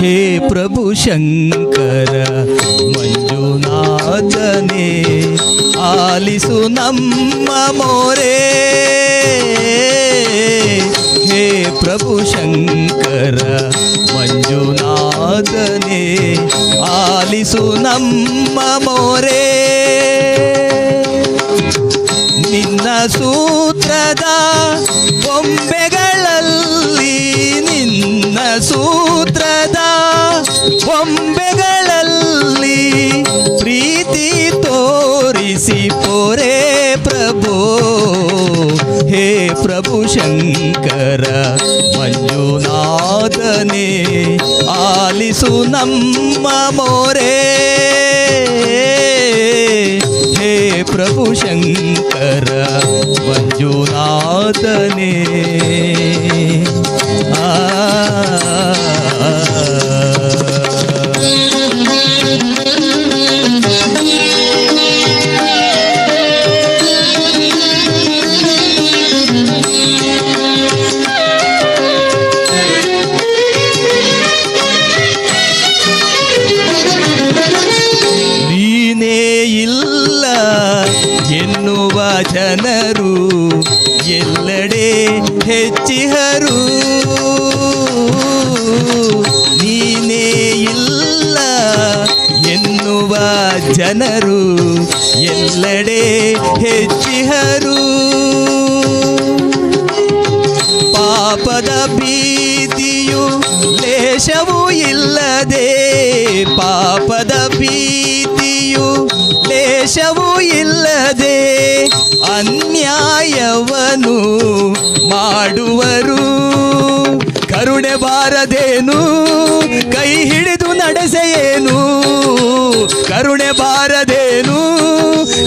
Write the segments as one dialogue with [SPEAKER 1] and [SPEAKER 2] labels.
[SPEAKER 1] ಹೇ ಪ್ರಭು ಶಂಕರ ಮಂಜುನಾಥನೇ ಆಲಿಸು ನಮ್ಮ ಮೋರೆ ಹೇ ಪ್ರಭು ಶಂಕರ, ಮಂಜುನಾಥನೇ, ಆಲಿಸು ನಮ್ಮ ಮೋರೆ. ನಿನ್ನ ಸೂತ್ರದ ಬೊಂಬೆಗಳಲ್ಲಿ ನಿನ್ನ ಸೂತ್ರದ ಬೊಂಬೆಗಳಲ್ಲಿ ಪ್ರೀತಿ ತೋರಿಸಿ ಶಂಕರ ಮಂಜುನಾಥನೇ ಆಲಿಸು ನಮ್ಮ ಮೋರೆ. ಹೇ ಪ್ರಭು ಶಂಕರ ಮಂಜುನಾಥನೇ ಆ ಎಲ್ಲೆಡೆ ಹೆಚ್ಚಿಹರು. ನೀನೇ ಇಲ್ಲ ಎನ್ನುವ ಜನರು ಎಲ್ಲೆಡೆ ಹೆಚ್ಚಿಹರು. ಪಾಪದ ಭೀತಿಯು ಲೇಷವೂ ಇಲ್ಲದೆ ಪಾಪದ ಭೀತಿಯು ಲೇಷವೂ ಇಲ್ಲದೆ ಅನ್ಯಾಯವನು ಮಾಡುವರು. ಕರುಣೆ ಬಾರದೇನು? ಕೈ ಹಿಡಿದು ನಡೆಸೆಯೇನು ಕರುಣೆ ಬಾರದೇನು?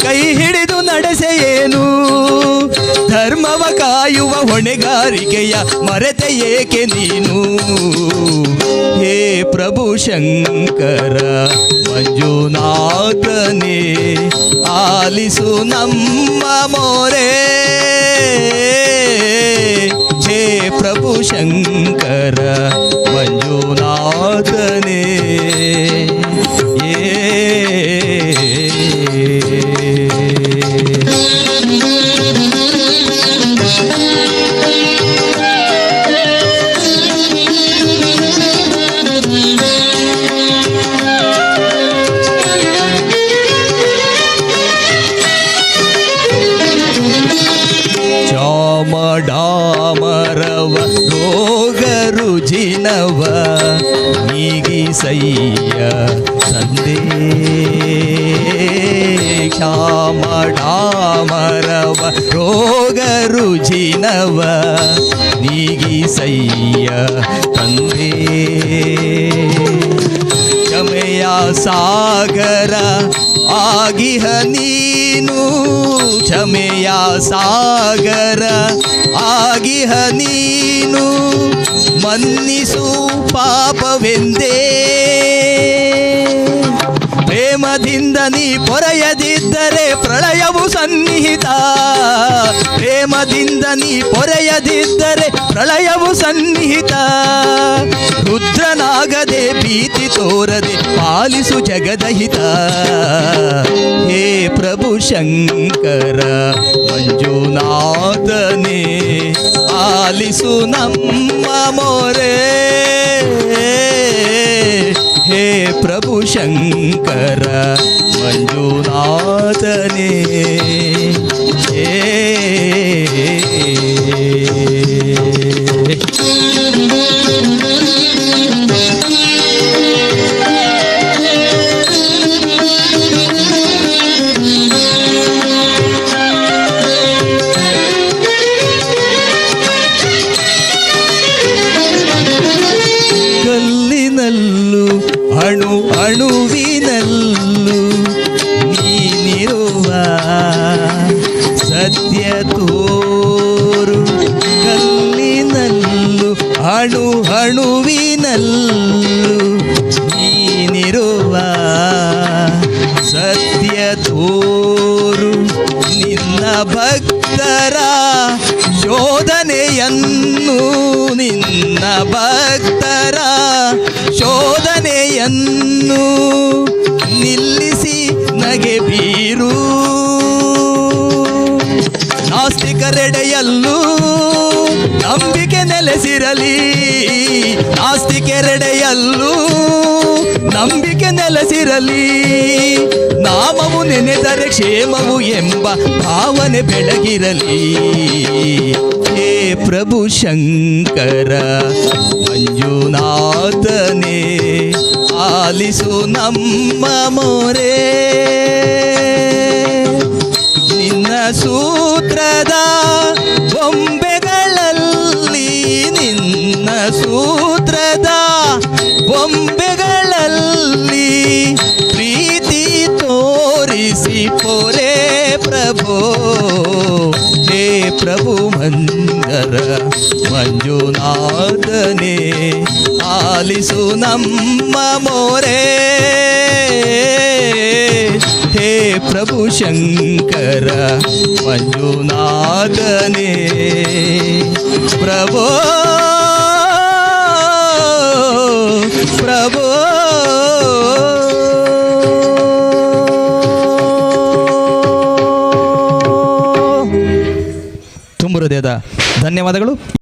[SPEAKER 1] ಕೈ ಹಿಡಿದು ನಡೆಸೆಯೇನು ಧರ್ಮವ ಕಾಯುವ ಹೊಣೆಗಾರಿಕೆಯ ಮರೆತ ಏಕೆ ನೀನು? ಶಂಕರ ಮಂಜುನಾಥನೇ ಆಲಿಸು ನಮ್ಮ ಮೋರೆ. ಹೇ ಪ್ರಭು ಶಂಕರ ಮಂಜುನಾಥನೇ ಏ ಕ್ಷಾಮಡಾಮರವ ರೋಗ ರುಜಿನವ, ನೀಗಿಸಯ್ಯ ತಂದೆ. ಕ್ಷಮೆಯ ಸಾಗರ ಆಗಿಹ ನೀನು, ಕ್ಷಮೆಯ ಸಾಗರ ಆಗಿಹ ನೀನು, ಮನ್ನಿಸು ಪಾಪವೆಂದೇ. ಪ್ರೇಮದಿಂದ ನೀ ಪೊರೆಯದಿದ್ದರೆ ಪ್ರಳಯವು ಸನ್ನಿಹಿತ. ಪ್ರೇಮದಿಂದ ನೀ ಪೊರೆಯದಿದ್ದರೆ ಪ್ರಳಯವು ಸನ್ನಿಹಿತ. ರುದ್ರನಾಗದೆ ಭೀತಿ ತೋರದೆ ಪಾಲಿಸು ಜಗದಹಿತ. ಹೇ ಪ್ರಭು ಶಂಕರ, ಮಂಜುನಾಥನೇ ಆಲಿಸು ನಮ್ಮ ಮೊರೆ. ಹೇ ಪ್ರಭು ಶಂಕರ ಮಂಜುನಾಥನೇ ನಲ್ಲೂ ನೀನಿರುವ ಸತ್ಯ ತೋರು. ಕಲ್ಲಿನಲ್ಲೂ ಅಣು ಅಣುವಿನಲ್ಲೂ ಭಕ್ತರ ಶೋಧನೆಯನ್ನು ನಿಲ್ಲಿಸಿ ನಗೆ ಬೀರು. ನಾಸ್ತಿಕರೆಡೆಯಲ್ಲೂ ನಂಬಿಕೆ ನೆಲೆಸಿರಲಿ. ನಾಸ್ತಿಕರೆಡೆಯಲ್ಲೂ ನಂಬಿಕೆ ನೆಲೆಸಿರಲಿ. ನಾಮವು ನೆನೆದರೆ ಕ್ಷೇಮವು ಎಂಬ ಭಾವನೆ ಬೆಳಗಿರಲಿ. ಹೇ ಪ್ರಭು ಶಂಕರ, ಮಂಜುನಾಥನೇ, ಆಲಿಸು ನಮ್ಮ ಮೊರೆ. ನಿನ್ನ ಸೂತ್ರದ ಬೊಂಬೆಗಳಲ್ಲಿ ನಿನ್ನ ಸೂತ್ರದ ಬೊಂಬೆಗಳಲ್ಲಿ ತೋರಿಸಿ ಪೊರೆ ಪ್ರಭೋ ಹೇ ಪ್ರಭು ಮಂದರ ಮಂಜುನಾಥನೇ ಆಲಿಸು ನಮ್ಮ ಮೊರೆ ಹೇ ಪ್ರಭು ಶಂಕರ ಮಂಜುನಾಥನೇ ಪ್ರಭೋ ಪ್ರಭೋ ಧನ್ಯವಾದಗಳು.